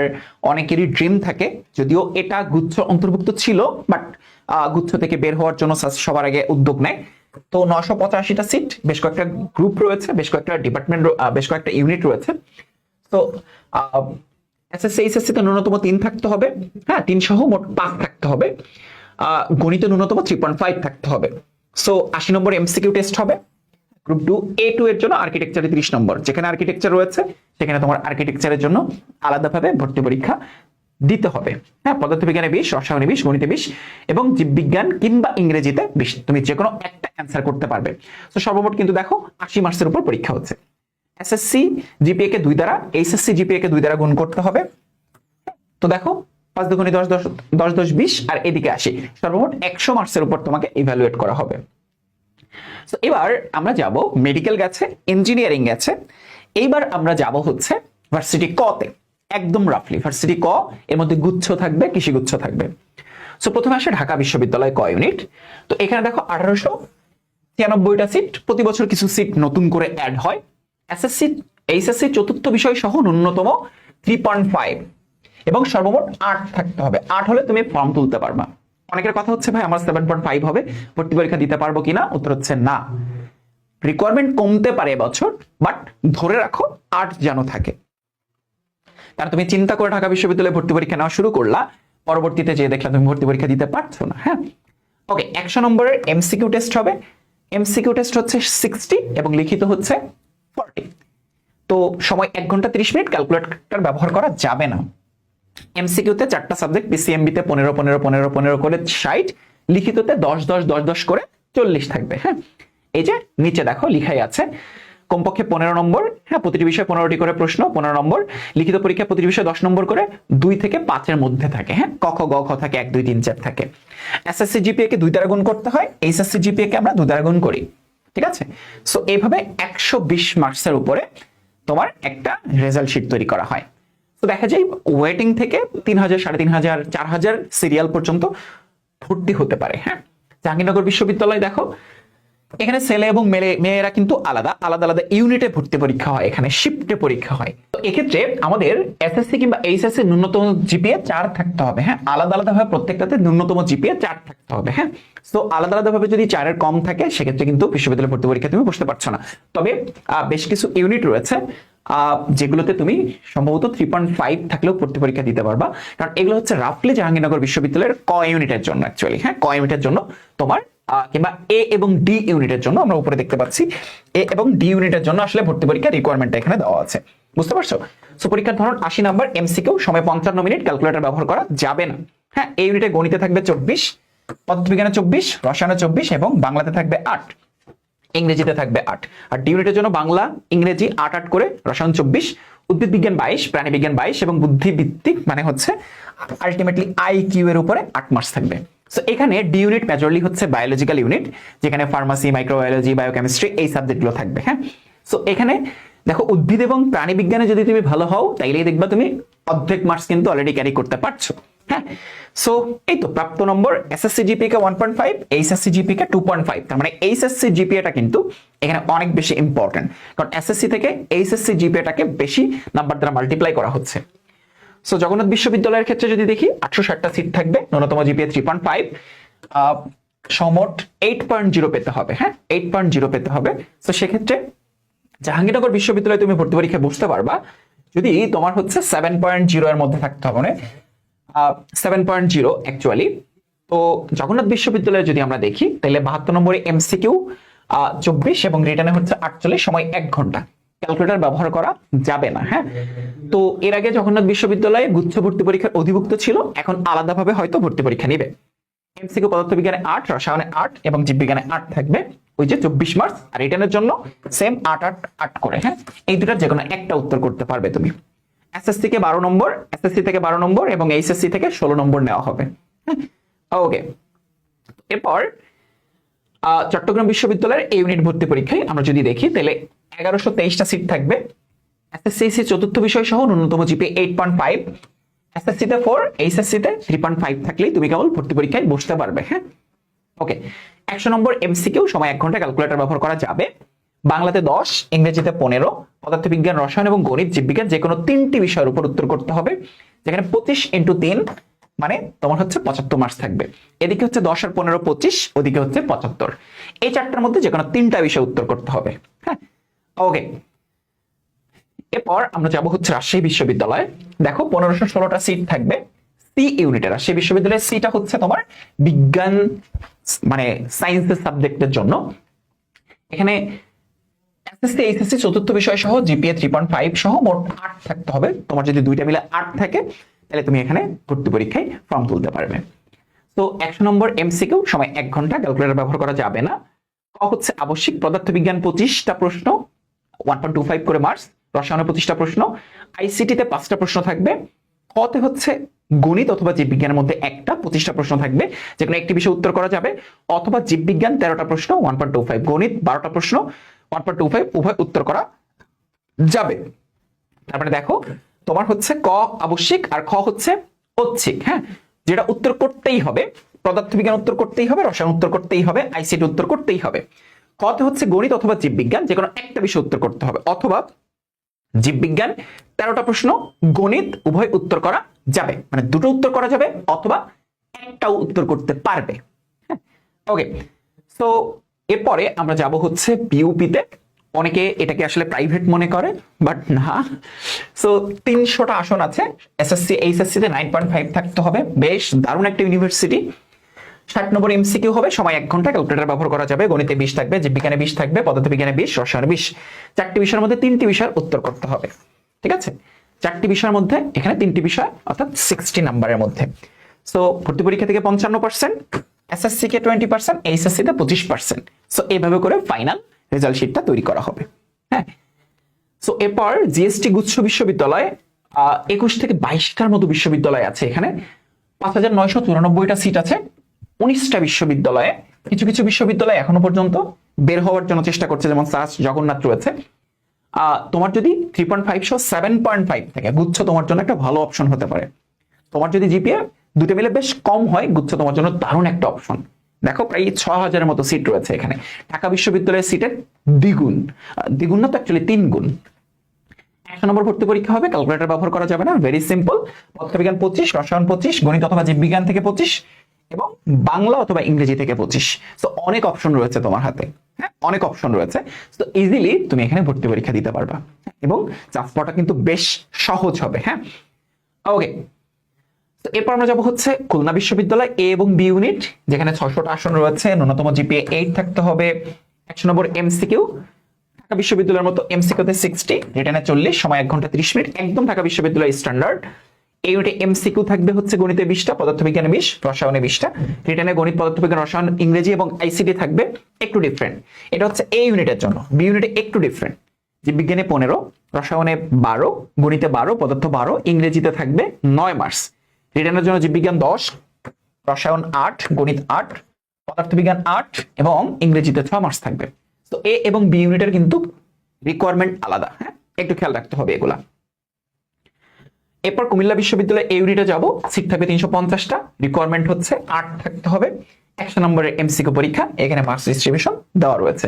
অনেকেরই ড্রিম থাকে। যদিও এটা গুচ্ছ অন্তর্ভুক্ত ছিল বাট গুচ্ছ থেকে বের হওয়ার জন্য সাস্ট সবার আগে উদ্যোগ নেয়। তো নশো পঁচাশিটা সিট বেশ কয়েকটা গ্রুপ রয়েছে, বেশ কয়েকটা ডিপার্টমেন্ট বেশ কয়েকটা ইউনিট রয়েছে। তো এসএসসি এইচএসসি তে ন্যূনতম তিন থাকতে হবে। হ্যাঁ তিন সহ মোট পাঁচ থাকতে হবে। গণিতে ন্যূনতম থ্রি পয়েন্ট ফাইভ থাকতে হবে। সো আশি নম্বর এমসিকিউ টেস্ট হবে। গ্রুপ টু এ টু এর জন্য আর্কিটেকচারে তিরিশ নম্বর। যেখানে আর্কিটেকচার রয়েছে, সেখানে তোমার আর্কিটেকচারের জন্য আলাদাভাবে ভর্তি পরীক্ষা দিতে হবে। হ্যাঁ পদার্থবিজ্ঞানে বিশ, রসায়নে বিশ, গণিতে বিশ এবং জীববিজ্ঞান কিংবা ইংরেজিতে বিশ। তুমি যে কোনো একটা অ্যান্সার করতে পারবে। তো সর্বমোট কিন্তু দেখো, আশি মার্কসের উপর পরীক্ষা হচ্ছে। এসএসসি জিপিএ কে দুই দ্বারা এইচএসসি জিপিএ কে দুই দ্বারা গুণ করতে হবে। তো দেখো, পাঁচ দুগুণে দশ দশ দশ দশ, বিশ, আর এদিকে আসি সর্বমোট একশো মার্কসের উপর তোমাকে ইভ্যালুয়েট করা হবে। তো এবার আমরা যাব মেডিকেল গেছে ইঞ্জিনিয়ারিং গেছে। এইবার আমরা যাব হচ্ছে ভার্সিটি কতে একদম রাফলি ভার্সিটি ক, এর মধ্যে গুচ্ছ থাকবে, কৃষি গুচ্ছ থাকবে। সো প্রথমে আসে ঢাকা বিশ্ববিদ্যালয় ক ইউনিট তো এখানে দেখো আঠারোশো ছিয়ানব্বইটা সিট প্রতি বছর কিছু সিট নতুন করে অ্যাড হয়। এসএসসি এইচএসসি চতুর্থ বিষয় সহ ন্যূনতম থ্রি পয়েন্ট ফাইভ এবং সর্বমোট আট থাকতে হবে। আট হলে তুমি ফর্ম তুলতে পারবা। অনেকের কথা হচ্ছে, ভাই, আমার সেভেন পয়েন্ট ফাইভ হবে, ভর্তি পরীক্ষা দিতে পারব কিনা? উত্তর হচ্ছে, না। রিকোয়ারমেন্ট কমতে পারে এবছর বাট ধরে রাখো, আট যেন থাকে। কারণ তুমি চিন্তা করে ঢাকা বিশ্ববিদ্যালয়ে ভর্তি পরীক্ষা নেওয়া শুরু করলা, পরবর্তীতে যে দেখলা তুমি ভর্তি পরীক্ষা দিতে পারছ না হ্যাঁ? ওকে একশো নম্বরের এমসিকিউ টেস্ট হবে। এমসিকিউ টেস্ট হচ্ছে সিক্সটি এবং লিখিত হচ্ছে ফর্টি তো সময় এক ঘণ্টা তিরিশ মিনিট ক্যালকুলেটর ব্যবহার করা যাবে না। এমসিকিউতে চারটা সাবজেক্ট পিসিএমবিতে পনেরো পনেরো পনেরো পনেরো করে ষাট, লিখিততে দশ দশ দশ দশ করে চল্লিশ থাকবে হ্যাঁ? এই যে নিচে দেখো লিখাই আছে, কমপক্ষে পনেরো নম্বর হ্যাঁ প্রতিটি বিষয়ে পনেরোটি করে প্রশ্ন, পনেরো নম্বর, লিখিত পরীক্ষা প্রতিটি বিষয়ে দশ নম্বর করে দুই থেকে পাঁচের মধ্যে থাকে হ্যাঁ? ক, খ, গ, খ থাকে, এক, দুই, তিন, চার থাকে। এসএসসি জিপিএ কে দুই দ্বারা গুণ করতে হয় এইচএসসি জিপিএ কে আমরা দুই দ্বারা গুণ করি, ঠিক আছে? সো এইভাবে একশো বিশ মার্কসের উপরে তোমার একটা রেজাল্ট শিট তৈরি করা হয়। তো দেখা যায় ওয়েটিং থেকে তিন হাজার, সাড়ে তিন হাজার, চার হাজার সিরিয়াল পর্যন্ত ভর্তি হতে পারে হ্যাঁ। জাহাঙ্গীরনগর বিশ্ববিদ্যালয় দেখো এখানে ছেলে এবং মেয়ে মেয়েরা কিন্তু আলাদা আলাদা আলাদা ইউনিটে ভর্তি পরীক্ষা হয়, এখানে শিফটে পরীক্ষা হয়। তো এক্ষেত্রে আমাদের এসএসসি কিংবা এইচএসসি ন্যূনতম জিপিএ চার থাকতে হবে হ্যাঁ? আলাদা আলাদা ভাবে প্রত্যেকটাতে ন্যূনতম জিপিএ চার থাকতে হবে হ্যাঁ? তো আলাদা আলাদা ভাবে যদি চারের কম থাকে, সেক্ষেত্রে কিন্তু বিশ্ববিদ্যালয় ভর্তি পরীক্ষা তুমি বসতে পারছ না। তবে বেশ কিছু ইউনিট রয়েছে যেগুলোতে তুমি সম্ভবত থ্রি পয়েন্ট ফাইভ থাকলেও ভর্তি পরীক্ষা দিতে পারবা। কারণ এগুলো হচ্ছে রাফলি জাহাঙ্গীরনগর বিশ্ববিদ্যালয়ের ক ইউনিটের জন্য অ্যাকচুয়ালি হ্যাঁ? ক ইউনিটের জন্য তোমার কিংবা এ এবং ডি ইউনিটের জন্য আমরা উপরে দেখতে পাচ্ছি এ এবং ডি ইউনিটের জন্য আসলে ভর্তি পরীক্ষা রিকোয়ারমেন্টটা এখানে দেওয়া আছে। বুঝতে পারছ? সো পরীক্ষার ধরন আশি নাম্বার এমসিকিউ সময় পঞ্চান্ন মিনিট ক্যালকুলেটর ব্যবহার করা যাবে না। হ্যাঁ এই ইউনিটে গণিতে থাকবে চব্বিশ, পদার্থবিজ্ঞানে চব্বিশ, রসায়নে চব্বিশ এবং বাংলাতে থাকবে আট। ইংরেজিতে থাকবে আট। আর ডি ইউনিটের জন্য বাংলা, ইংরেজি আট আট করে, রসায়ন চব্বিশ উদ্ভিদ বিজ্ঞান বাইশ প্রাণী বিজ্ঞান বাইশ এবং বুদ্ধিভিত্তিক মানে হচ্ছে আলটিমেটলি আই কিউ এর উপরে আট মার্কস থাকবে। সো এখানে ডি ইউনিট মেজরলি হচ্ছে বায়োলজিক্যাল ইউনিট যেখানে ফার্মাসি মাইক্রোবায়োলজি বায়োকেমিস্ট্রি এই সাবজেক্টগুলো থাকবে হ্যাঁ? সো এখানে দেখো উদ্ভিদ এবং প্রাণী বিজ্ঞানে যদি তুমি ভালো হও, তাইলেই দেখবা তুমি অর্ধেক মার্কস কিন্তু অলরেডি ক্যারি করতে পারছ হ্যাঁ? সো এই তো প্রাপ্ত নম্বর এসএসসি জিপি কে one point five HSC GP কে টু পয়েন্ট ফাইভ তার মানে এইচএসসি জিপিএটা কিন্তু এখানে অনেক বেশি ইম্পর্টেন্ট কারণ এসএসসি থেকে এইচএসসি জিপিএটাকে বেশি নাম্বার দ্বারা মাল্টিপ্লাই করা হচ্ছে। সো জগন্নাথ বিশ্ববিদ্যালয়ের ক্ষেত্রে যদি দেখি, আটশো ষাটটা সিট থাকবে, ন্যূনতম জিপিএ থ্রি পয়েন্ট ফাইভ সমট এইট পয়েন্ট জিরো পেতে হবে হ্যাঁ? এইট পয়েন্ট জিরো পেতে হবে। তো সেক্ষেত্রে জাহাঙ্গীরনগর বিশ্ববিদ্যালয়ে তুমি ভর্তি পরীক্ষায় বসতে পারবা। যদি তোমার হচ্ছে সেভেন পয়েন্ট জিরো এর মধ্যে থাকতে হবে সেভেন পয়েন্ট জিরো অ্যাকচুয়ালি তো জগন্নাথ বিশ্ববিদ্যালয়ে যদি আমরা দেখি, তাহলে বাহাত্তর নম্বরে এমসিকিউ চব্বিশ এবং রিটার্নে হচ্ছে আটচল্লিশ সময় এক ঘণ্টা। ক্যালকুলেটর ব্যবহার করা যাবে না হ্যাঁ? তো এর আগে জগন্নাথ বিশ্ববিদ্যালয়ে গুচ্ছ ভর্তি পরীক্ষার অধিভুক্ত ছিল এখন আলাদাভাবে হয়তো ভর্তি পরীক্ষা নিবে। এমসিকিউ পদার্থবিজ্ঞানে আট রসায়নে আট এবং জীববিজ্ঞানে আট থাকবে ওই যে চব্বিশ মার্চ আর রিটার্নের জন্য সেম আট আট আট করে হ্যাঁ? এই দুটার যে কোনো একটা উত্তর করতে পারবে তুমি। এসএসসি কে বারো নম্বর এসএসসি থেকে বারো নম্বর এবং এইচএসসি থেকে ষোলো নম্বর নেওয়া হবে ওকে এরপর আহ, চট্টগ্রাম বিশ্ববিদ্যালয়ের এই ইউনিট ভর্তি পরীক্ষায় আমরা যদি দেখি তাহলে এগারোশো তেইশটা সিট থাকবে। এসএসসি চতুর্থ বিষয় সহ ন্যূনতম GP eight point five SSC তে ফোর এইচএসসি তে থ্রি পয়েন্ট ফাইভ থাকলেই তুমি কেবল ভর্তি পরীক্ষায় বসতে পারবে হ্যাঁ? ওকে একশো নম্বর এমসিকিউ সময় এক ঘণ্টা ক্যালকুলেটর ব্যবহার করা যাবে। বাংলাতে দশ, ইংরেজিতে পনেরো, পদার্থবিজ্ঞান, রসায়ন এবং গণিত, জীববিজ্ঞান যে কোনো তিনটি বিষয়ের উপর উত্তর করতে হবে। যেখানে পঁচিশ ইন্টু তিন মানে তোমার হচ্ছে পঁচাত্তর মার্কস থাকবে। এদিকে হচ্ছে দশ আর পনেরো পঁচিশ, ওদিকে হচ্ছে পঁচাত্তর। এই চারটার মধ্যে যে কোনো তিনটা বিষয় উত্তর করতে হবে হ্যাঁ? ওকে এরপর আমরা যাব হচ্ছে রাজশাহী বিশ্ববিদ্যালয়। দেখো, পনেরোশো ষোলোটা সিট থাকবে সি ইউনিটে রাজশাহী বিশ্ববিদ্যালয়ের সিটা হচ্ছে তোমার বিজ্ঞান মানে সায়েন্সের সাবজেক্টের জন্য। এখানে এসএসসি এইচএসসি চতুর্থ বিষয় সহ জিপিএ থ্রি পয়েন্ট ফাইভ সহ মোট আট থাকতে হবে। তোমার যদি দুইটা মিলে আট থাকে, তাহলে তুমি এখানে ভর্তি পরীক্ষায় ফর্ম তুলতে পারবে। তো একশো নম্বর এমসিকিউ সময় এক ঘণ্টা ক্যালকুলেটর ব্যবহার করা যাবে না। হচ্ছে আবশ্যিক পদার্থবিজ্ঞান পঁচিশটা প্রশ্ন ওয়ান পয়েন্ট টু ফাইভ করে মার্কস রসায়নে পঁচিশটা প্রশ্ন। আইসিটিতে পাঁচটা প্রশ্ন থাকবে। কতে হচ্ছে গণিত অথবা জীববিজ্ঞানের মধ্যে একটা পঁচিশটা প্রশ্ন থাকবে যে একটি বিষয় উত্তর করা যাবে। অথবা জীববিজ্ঞান তেরোটা প্রশ্ন ওয়ান পয়েন্ট টু ফাইভ গণিত বারোটা প্রশ্ন ওয়ান পয়েন্ট টু ফাইভ উভয় উত্তর করা যাবে। তারপরে দেখো, তোমার হচ্ছে ক আবশ্যিক আর খ হচ্ছে ঐচ্ছিক হ্যাঁ? যেটা উত্তর করতেই হবে, পদার্থবিজ্ঞান উত্তর করতেই হবে, রসায়ন উত্তর করতেই হবে আইসিটি উত্তর করতেই হবে। কতে হচ্ছে গণিত অথবা জীববিজ্ঞান যে কোনো একটা বিষয় উত্তর করতে হবে। অথবা জীববিজ্ঞান, তেরোটা প্রশ্ন, গণিত, উভয় উত্তর করা যাবে। মানে দুটো উত্তর করা যাবে, অথবা একটাও উত্তর করতে পারবে। ওকে সো এরপরে আমরা যাব হচ্ছে পিউপিতে অনেকে এটাকে আসলে প্রাইভেট মনে করে বাট না। সো তিনশোটা আসন আছে এসএসসি এইচএসসি তে নাইন পয়েন্ট ফাইভ থাকতে হবে। বেশ দারুণ একটা ইউনিভার্সিটি ষাট নম্বর এমসিকিউ হবে। সময় এক ঘণ্টা ক্যালকুলেটর ব্যবহার করা যাবে। গণিতে বিশ থাকবে, জীববিজ্ঞানে বিশ থাকবে, পদার্থবিজ্ঞানে বিশ, রসায়নে বিশ। চারটি বিষয়ের মধ্যে তিনটি বিষয়ের উত্তর করতে হবে। ঠিক আছে? চারটি বিষয়ের মধ্যে এখানে তিনটি বিষয়, অর্থাৎ সিক্সটি নাম্বারের মধ্যে। সো ভর্তি পরীক্ষা থেকে পঞ্চান্ন পার্সেন্ট এসএসসি কে টোয়েন্টি পার্সেন্ট এইচএসসি তে পঁচিশ পার্সেন্ট সো এইভাবে করে ফাইনাল রেজাল্ট শিটটা তৈরি করা হবে। হ্যাঁ? সো এরপর জিএসটি গুচ্ছ বিশ্ববিদ্যালয় একুশ থেকে বাইশটার মতো বিশ্ববিদ্যালয় আছে এখানে। পাঁচ হাজার নয়শো চুরানব্বইটা সিট আছে। উনিশটা বিশ্ববিদ্যালয়ে, কিছু কিছু বিশ্ববিদ্যালয় এখনও পর্যন্ত বের হওয়ার জন্য চেষ্টা করছে, যেমন সাস জগন্নাথ রয়েছে। তোমার যদি থ্রি পয়েন্ট ফাইভ শো সেভেন পয়েন্ট ফাইভ থাকে, গুচ্ছ তোমার জন্য একটা ভালো অপশন হতে পারে। তোমার যদি জিপিএ দুটো মিলে বেশ কম হয়, গুচ্ছ তোমার জন্য দারুণ একটা অপশন দেখো, প্রায় ছ হাজারের মতো সিট রয়েছে এখানে। ঢাকা বিশ্ববিদ্যালয়ের সিটের দ্বিগুণ। দ্বিগুণ না তো অ্যাকচুয়ালি তিন গুণ একশো নম্বর ভর্তি পরীক্ষা হবে ক্যালকুলেটর ব্যবহার করা যাবে না ভেরি সিম্পল পদার্থবিজ্ঞান পঁচিশ, রসায়ন পঁচিশ, গণিত অথবা জীববিজ্ঞান থেকে পঁচিশ এবং বাংলা অথবা ইংরেজি থেকে পঁচিশ তো অনেক অপশন রয়েছে তোমার হাতে। হ্যাঁ অনেক অপশন রয়েছে। তো ইজিলি তুমি এখানে ভর্তি পরীক্ষা দিতে পারবা। এবং চান্স পাওয়াটা কিন্তু বেশ সহজ হবে হ্যাঁ? ওকে তো এরপর আমরা যাব হচ্ছে খুলনা বিশ্ববিদ্যালয় এ এবং বি ইউনিট যেখানে ছশোটা আসন রয়েছে, ন্যূনতম জিপিএ এইট থাকতে হবে, একশো নম্বর এমসিকিউ ঢাকা বিশ্ববিদ্যালয়ের মতো এমসিকিউতে সিক্সটি রিটার্নে চল্লিশ, সময় এক ঘণ্টা ত্রিশ মিনিট, একদম ঢাকা বিশ্ববিদ্যালয় স্ট্যান্ডার্ড এই ইউনিটে এমসিকিউ থাকবে হচ্ছে গণিতে বিশটা পদার্থবিজ্ঞানে বিশ রসায়নে বিশটা। রিটার্নে গণিত, পদার্থবিজ্ঞান, রসায়ন, ইংরেজি এবং আইসিটি থাকবে একটু ডিফারেন্ট এটা হচ্ছে এই ইউনিটের জন্য। বি ইউনিটে একটু ডিফারেন্ট জীববিজ্ঞানে পনেরো, রসায়নে বারো, গণিতে বারো, পদার্থ বারো, ইংরেজিতে থাকবে নয় মার্কস রিটার্নের জন্য জীববিজ্ঞান দশ, রসায়ন আট, গণিত আট, পদার্থবিজ্ঞান আট এবং ইংরেজিতে ছ মার্কস থাকবে। তো এ এবং বি ইউনিটের কিন্তু রিকোয়ারমেন্ট আলাদা হ্যাঁ? একটু খেয়াল রাখতে হবে এগুলা। এরপর কুমিল্লা বিশ্ববিদ্যালয়ে এই ইউনিটে যাব। সিট থাকবে তিনশো পঞ্চাশটা। রিকোয়ারমেন্ট হচ্ছে আট থাকতে হবে। একশো নম্বরের এমসিকিউ পরীক্ষা, এখানে মার্কস ডিস্ট্রিবিউশন দেওয়া রয়েছে।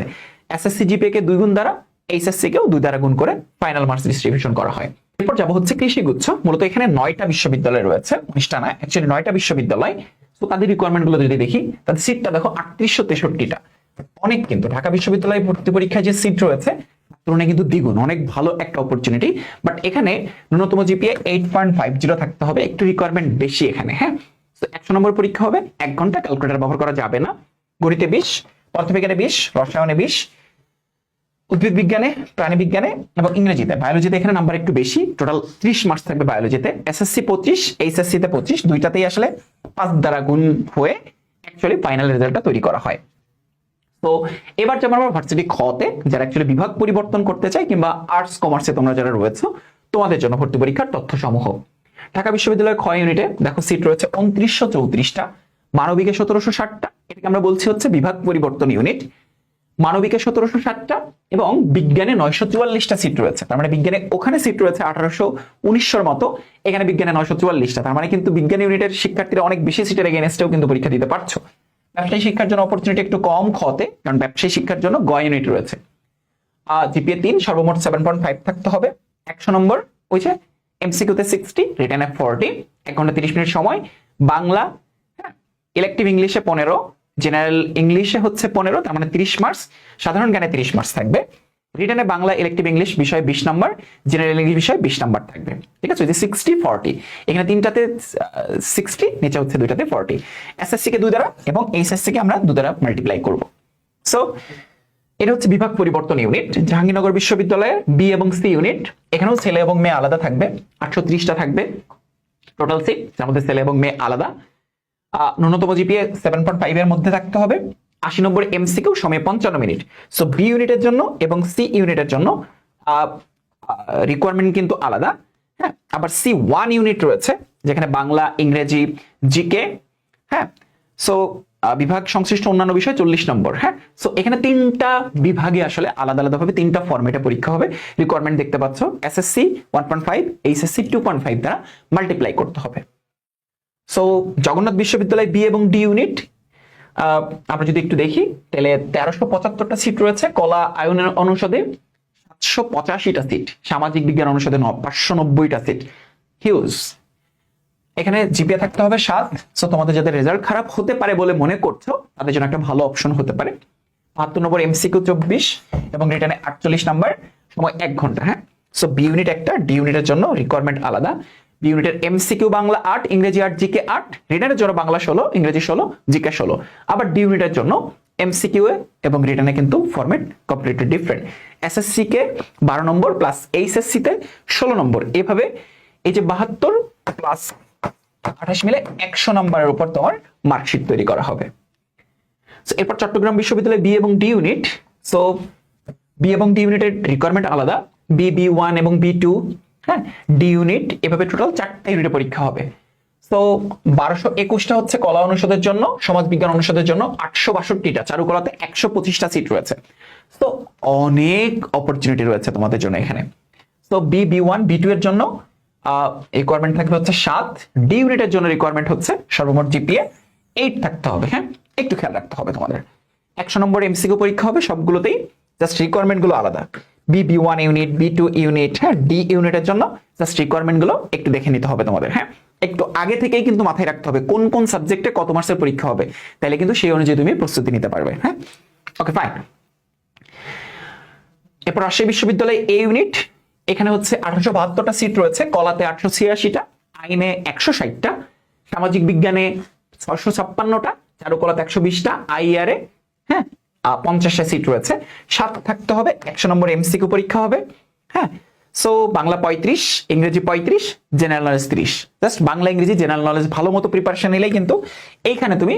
এসএসসি জিপিএ কে দুই গুণ দ্বারা এইচএসসি কেও দুই দ্বারা গুণ করে ফাইনাল মার্কস ডিস্ট্রিবিউশন করা হয়। এরপর যাব হচ্ছে কৃষি গুচ্ছ। মূলত এখানে নয়টা বিশ্ববিদ্যালয় রয়েছে, উনিশটা না অ্যাকচুয়ালি নয়টা বিশ্ববিদ্যালয়। তো তাদের রিকোয়ারমেন্টগুলো যদি দেখি, তাদের সিটটা দেখো আটত্রিশশো তেষট্টিটা। অনেক কিন্তু, ঢাকা বিশ্ববিদ্যালয়ে ভর্তি পরীক্ষায় যে সিট রয়েছে তুলনায় কিন্তু দ্বিগুণ, অনেক ভালো একটা অপরচুনিটি বাট এখানে ন্যূনতম GPA eight point five zero থাকতে হবে, একটু রিকোয়ারমেন্ট বেশি এখানে হ্যাঁ? তো একশো নম্বর পরীক্ষা হবে, এক ঘণ্টা ক্যালকুলেটর ব্যবহার করা যাবে না। গণিতে বিশ পদার্থবিজ্ঞানে বিশ, রসায়নে বিশ, উদ্ভিদ বিজ্ঞানে, প্রাণী বিজ্ঞানে এবং ইংরেজিতে। বায়োলজিতে এখানে নাম্বার একটু বেশি টোটাল ত্রিশ মার্কস থাকবে বায়োলজিতে এসএসসি পঁচিশ এইচএসসি তে পঁচিশ, দুইটাতেই আসলে পাঁচ দ্বারা গুণ হয়ে অ্যাকচুয়ালি ফাইনাল রেজাল্টটা তৈরি করা হয়। তো এবার যেমন আমরা ভার্সিটি খতে যারা অ্যাকচুয়ালি বিভাগ পরিবর্তন করতে চাই কিংবা আর্টস কমার্সে তোমরা যারা রয়েছে, তোমাদের জন্য ভর্তি পরীক্ষার তথ্য সমূহ ঢাকা বিশ্ববিদ্যালয়ের ক্ষয় ইউনিটে দেখো সিট রয়েছে উনত্রিশশো চৌত্রিশটা, মানবিকে সতেরোশো ষাটটা, এটাকে আমরা বলছি হচ্ছে বিভাগ পরিবর্তন ইউনিট মানবিকে সতেরোশো ষাটটা এবং বিজ্ঞানে নয়শো চুয়াল্লিশটা সিট রয়েছে, তার মানে বিজ্ঞানে ওখানে সিট রয়েছে আঠারোশো উনিশশোর মতো, এখানে বিজ্ঞানে নয়শো চুয়াল্লিশটা, তার মানে কিন্তু বিজ্ঞান ইউনিটের শিক্ষার্থীরা অনেক বেশি সিটের এগেনস্টেও কিন্তু পরীক্ষা দিতে পারছ। ব্যবসায়ী শিক্ষার জন্য অপরচুনিটি একটু কম ক্ষতে কারণ ব্যবসায়ী শিক্ষার জন্য গ ইউনিট রয়েছে। জিপিএ তিন, সর্বমোট সেভেন পয়েন্ট ফাইভ থাকতে হবে। একশো নম্বর, ওই যে এমসিকিউতে সিক্সটি রিটার্ন এ ফোরটি এক ঘণ্টা তিরিশ মিনিট সময়। বাংলা হ্যাঁ ইলেকটিভ ইংলিশে পনেরো জেনারেল ইংলিশে হচ্ছে পনেরো, তার মানে তিরিশ মার্কস সাধারণ জ্ঞানে তিরিশ মার্কস থাকবে। রিটার্নে বাংলা ইলেকটিভ ইংলিশ বিষয়ে বিশ নম্বর জেনারেল ইংলিশ বিষয়ে বিশ নম্বর থাকবে। ঠিক আছে? সিক্সটি ফর্টি এখানে তিনটাতে সিক্সটি নিচে হচ্ছে দুইটাতে ফর্টি এসএসসি কে দুই দ্বারা এবং এইচএসসি কে আমরা দু দ্বারা মাল্টিপ্লাই করব। সো এটা হচ্ছে বিভাগ পরিবর্তন ইউনিট জাহাঙ্গীরনগর বিশ্ববিদ্যালয়ের বি এবং সি ইউনিট এখানেও ছেলে এবং মেয়ে আলাদা থাকবে। আটশো ত্রিশটা থাকবে। টোটাল সিট যার মধ্যে ছেলে এবং মেয়ে আলাদা। ন্যূনতম জিপিএ সেভেন পয়েন্ট ফাইভ এর মধ্যে থাকতে হবে। আশি নম্বর এমসিকিউ সময় পঞ্চান্ন মিনিট। সো বি ইউনিটের জন্য এবং সি ইউনিটের জন্য রিকোয়ারমেন্ট কিন্তু আলাদা। হ্যাঁ আবার সি ওয়ান ইউনিট রয়েছে, যেখানে বাংলা, ইংরেজি জিকে হ্যাঁ। সো বিভাগ সংশ্লিষ্ট অন্যান্য বিষয় চল্লিশ নম্বর হ্যাঁ। সো এখানে তিনটা বিভাগে আসলে আলাদা আলাদা ভাবে তিনটা ফর্মেটে পরীক্ষা হবে। রিকোয়ারমেন্ট দেখতে পাচ্ছ SSC one point five HSC two point five দ্বারা মাল্টিপ্লাই করতে হবে। সো জগন্নাথ বিশ্ববিদ্যালয় বি এবং ডি ইউনিট আমরা যদি একটু দেখি, তাহলে তেরোশো পঁচাত্তরটা সিট রয়েছে কলা আয়নের অনুষদে, সাতশো পঁচাশিটা সিট সামাজিক বিজ্ঞান অনুষদে পাঁচশো নব্বইটা সিট হিউজ এখানে জিপিএ থাকতে হবে সাত সো তোমাদের যাদের রেজাল্ট খারাপ হতে পারে বলে মনে করছ, তাদের জন্য একটা ভালো অপশন হতে পারে। বাহাত্তর নম্বর এমসিকিউ চব্বিশ এবং রিটার্নে আটচল্লিশ নাম্বার সময় এক ঘণ্টা হ্যাঁ? সো বি ইউনিট একটা ডি ইউনিটের জন্য রিকোয়ারমেন্ট আলাদা। ইউনিটের এমসিকিউ বাংলা আট, ইংরেজি আট জিকে আট রিটার্নের জন্য বাংলা ষোলো, ইংরেজি ষোলো জিকে ষোলো। আবার ডি ইউনিটের জন্য এমসিকিউ এ এবং রিটার্নে কিন্তু ফরম্যাট কমপ্লিটলি ডিফারেন্ট এসএসসি কে বারো নম্বর প্লাস এইচএসসি তে ষোলো নম্বর। এভাবে এই যে বাহাত্তর প্লাস আঠাশ মিলে একশো নম্বরের উপর তোমার মার্কশিট তৈরি করা হবে। এরপর চট্টগ্রাম বিশ্ববিদ্যালয় বি এবং ডি ইউনিট সো বি এবং ডি ইউনিটের রিকোয়ারমেন্ট আলাদা। বি বি ওয়ান এবং বি টু হ্যাঁ ডি ইউনিট এভাবে টোটাল চারটা ইউনিটে পরীক্ষা হবে। তো বারোশো একুশটা হচ্ছে কলা অনুষদের জন্য সমাজ বিজ্ঞান অনুষদের জন্য আটশো বাষট্টিটা, চারুকলাতে একশো পঁচিশটা সিট রয়েছে। তো অনেক অপরচুনিটি রয়েছে তোমাদের জন্য এখানে। তো B B one B two এর জন্য রিকোয়ারমেন্ট থাকবে হচ্ছে সাত ডি ইউনিটের জন্য রিকোয়ারমেন্ট হচ্ছে সর্বমোট জিপিএ এইট থাকতে হবে হ্যাঁ? একটু খেয়াল রাখতে হবে তোমাদের। একশো নম্বর এমসিকিউ পরীক্ষা হবে, সবগুলোতেই জাস্ট রিকোয়ারমেন্টগুলো আলাদা। B B one unit B two unit হ্যাঁ ডি ইউনিটের জন্য জাস্ট রিকোয়ারমেন্টগুলো একটু দেখে নিতে হবে তোমাদের হ্যাঁ? একটু আগে থেকেই কিন্তু মাথায় রাখতে হবে কোন কোন সাবজেক্টে কত মাসের পরীক্ষা হবে, তাহলে কিন্তু সেই অনুযায়ী তুমি প্রস্তুতি নিতে পারবে হ্যাঁ? ওকে ফাইন এরপর রাজশাহী বিশ্ববিদ্যালয় এ ইউনিট এখানে হচ্ছে আঠারোশো বাহাত্তরটা সিট রয়েছে, কলাতে আটশো ছিয়াশিটা, আইনে একশো ষাটটা, সামাজিক বিজ্ঞানে ছয়শো ছাপ্পান্নটা, চারুকলাতে একশো বিশটা আইআরে হ্যাঁ? পঞ্চাশটা সিট রয়েছে। সাত থাকতে হবে, একশো নম্বর এমসিকিউ পরীক্ষা হবে। হ্যাঁ? সো বাংলা পঁয়ত্রিশ, ইংরেজি পঁয়ত্রিশ জেনারেল নলেজ ত্রিশ। জাস্ট বাংলা, ইংরেজি জেনারেল নলেজ ভালো মতো প্রিপারেশন নিলেই কিন্তু এইখানে তুমি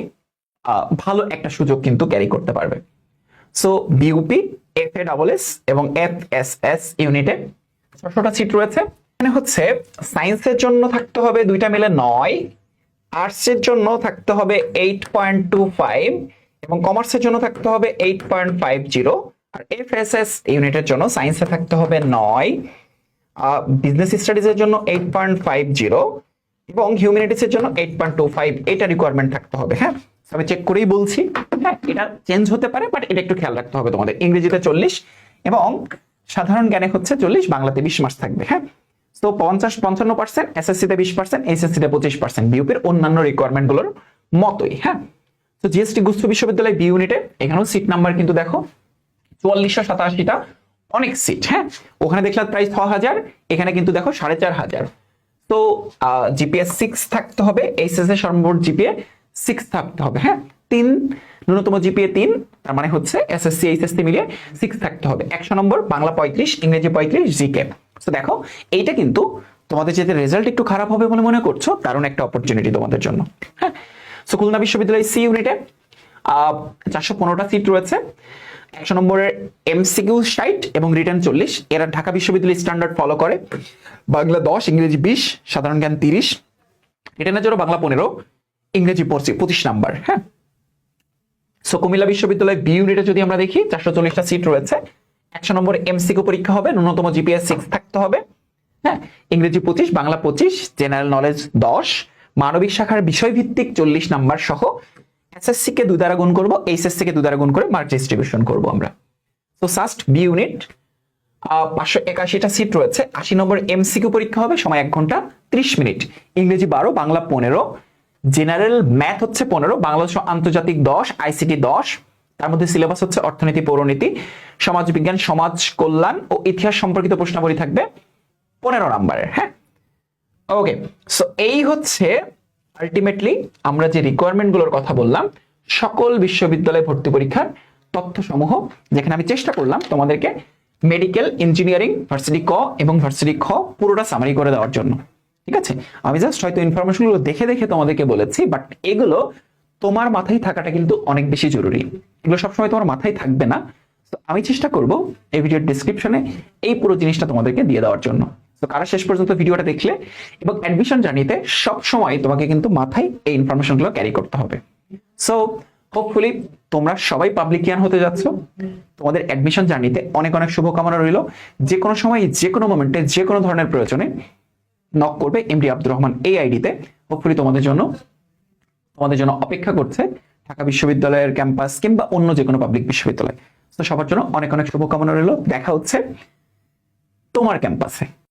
ভালো একটা সুযোগ কিন্তু ক্যারি করতে পারবে। So BUP F A double S এবং এফ এস এস ইউনিটে ছশোটা সিট রয়েছে। এখানে হচ্ছে সায়েন্সের জন্য থাকতে হবে দুইটা মিলে নয়। আর্টসের জন্য থাকতে হবে এইট পয়েন্ট টু ফাইভ এবং কমার্সের জন্য থাকতে হবে এইট পয়েন্ট ফাইভ জিরো আর এফ এস এস ইউনিটের জন্য সায়েন্সে থাকতে হবে নয়। বিজনেস স্টাডিজের জন্য এইট পয়েন্ট ফাইভ জিরো এবং হিউম্যানিটিসের জন্য এইট পয়েন্ট টু ফাইভ এটা রিকোয়ারমেন্ট থাকতে হবে হ্যাঁ? আমি চেক করেই বলছি হ্যাঁ এটা চেঞ্জ হতে পারে বাট এটা একটু খেয়াল রাখতে হবে তোমাদের। ইংরেজিতে চল্লিশ এবং সাধারণ জ্ঞানে হচ্ছে চল্লিশ, বাংলাতে বিশ মাস থাকবে হ্যাঁ? তো পঞ্চাশ, পঞ্চান্ন পার্সেন্ট এসএসসিতে বিশ পার্সেন্ট এসএসসিতে পঁচিশ পার্সেন্ট বিউপির অন্যান্য রিকোয়ারমেন্টগুলোর মতোই হ্যাঁ? তো জিএসটি গুস্তু বিশ্ববিদ্যালয় বি ইউনিটে এখানেও সিট নাম্বার কিন্তু দেখো, চুয়াল্লিশশো সাতাশিটা অনেক সিট হ্যাঁ? ওখানে দেখলাম প্রায় ছ হাজার এখানে কিন্তু দেখো সাড়ে চার হাজার তো জিপিএ সিক্স থাকতে হবে এইচএস এর সর্বমোট জিপিএ সিক্স থাকতে হবে হ্যাঁ? তিন, ন্যূনতম জিপিএ তিন, তার মানে হচ্ছে এসএসসি এইচএসসি মিলিয়ে সিক্স থাকতে হবে। একশো নম্বর, বাংলা পঁয়ত্রিশ, ইংরেজি পঁয়ত্রিশ জিকে তো দেখো, এইটা কিন্তু তোমাদের যেতে রেজাল্ট একটু খারাপ হবে বলে মনে করছ, দারুণ একটা অপরচুনিটি তোমাদের জন্য হ্যাঁ? সো খুলনা বিশ্ববিদ্যালয় সি ইউনিটে চারশো পনেরোটা সিট রয়েছে, একশো নম্বরের এমসিকিউ ষাট এবং রিটার্ন চল্লিশ। এরা ঢাকা বিশ্ববিদ্যালয় স্ট্যান্ডার্ড ফলো করে। বাংলা দশ, ইংরেজি বিশ, সাধারণ জ্ঞান তিরিশ। রিটার্নের জন্য বাংলা পনেরো, ইংরেজি পঁচিশ পঁচিশ নাম্বার হ্যাঁ? সো কুমিল্লা বিশ্ববিদ্যালয় বি ইউনিটে যদি আমরা দেখি, চারশো চল্লিশটা সিট রয়েছে। একশো নম্বর এমসিকিউ পরীক্ষা হবে, ন্যূনতম জিপিএস সিক্স থাকতে হবে হ্যাঁ? ইংরেজি পঁচিশ, বাংলা পঁচিশ, জেনারেল নলেজ দশ মানবিক শাখার বিষয়ভিত্তিক চল্লিশ নাম্বার সহ এসএসসি কে দুই দ্বারা গুণ করব এইচএসসি কে দুই দ্বারা গুণ করে মার্ক ডিস্ট্রিবিউশন করব আমরা। তো সাস্ট বি ইউনিট পাঁচশো একাশিটা সিট রয়েছে, আশি নম্বর এমসিকিউ পরীক্ষা হবে, সময় এক ঘণ্টা ত্রিশ মিনিট। ইংরেজি বারো, বাংলা পনেরো জেনারেল ম্যাথ হচ্ছে পনেরো বাংলাদেশ ও আন্তর্জাতিক দশ আইসিটি দশ, তার মধ্যে সিলেবাস হচ্ছে অর্থনীতি, পৌরনীতি সমাজ বিজ্ঞান সমাজ কল্যাণ ও ইতিহাস সম্পর্কিত প্রশ্নাবলী থাকবে পনেরো নাম্বারের হ্যাঁ? ওকে সো এই হচ্ছে আলটিমেটলি আমরা যে রিকোয়ারমেন্টগুলোর কথা বললাম, সকল বিশ্ববিদ্যালয় ভর্তি পরীক্ষার তথ্যসমূহ, যেখানে আমি চেষ্টা করলাম তোমাদেরকে মেডিকেল ইঞ্জিনিয়ারিং ভার্সিটি ক এবং ভার্সিটি খ পুরোটা সামারি করে দেওয়ার জন্য। ঠিক আছে? আমি জাস্ট হয়তো ইনফরমেশনগুলো দেখে দেখে তোমাদেরকে বলেছি বাট এগুলো তোমার মাথায় থাকাটা কিন্তু অনেক বেশি জরুরি। এগুলো সবসময় তোমার মাথায় থাকবে না। আমি চেষ্টা করব এই ভিডিওর ডিসক্রিপশনে এই পুরো জিনিসটা তোমাদেরকে দিয়ে দেওয়ার জন্য। তো কারা শেষ পর্যন্ত ভিডিওটা দেখলে এবং অ্যাডমিশন জার্নিতে সব সময় তোমাকে কিন্তু মাথায় এই ইনফরমেশনগুলো ক্যারি করতে হবে। সো হোপফুলি তোমরা সবাই পাবলিকিয়ান হতে যাচ্ছ। তোমাদের অ্যাডমিশন জার্নিতে অনেক অনেক শুভকামনা রইল। যে কোনো সময় যে কোনো মোমেন্টে যে কোনো ধরনের প্রয়োজনে নক করবে এমডি আব্দুর রহমান এই আইডিতে হোপফুলি তোমাদের জন্য তোমাদের জন্য অপেক্ষা করছে ঢাকা বিশ্ববিদ্যালয়ের ক্যাম্পাস কিংবা অন্য যে কোনো পাবলিক বিশ্ববিদ্যালয়। তো সবার জন্য অনেক অনেক শুভকামনা রইল। দেখা হচ্ছে তোমার ক্যাম্পাসে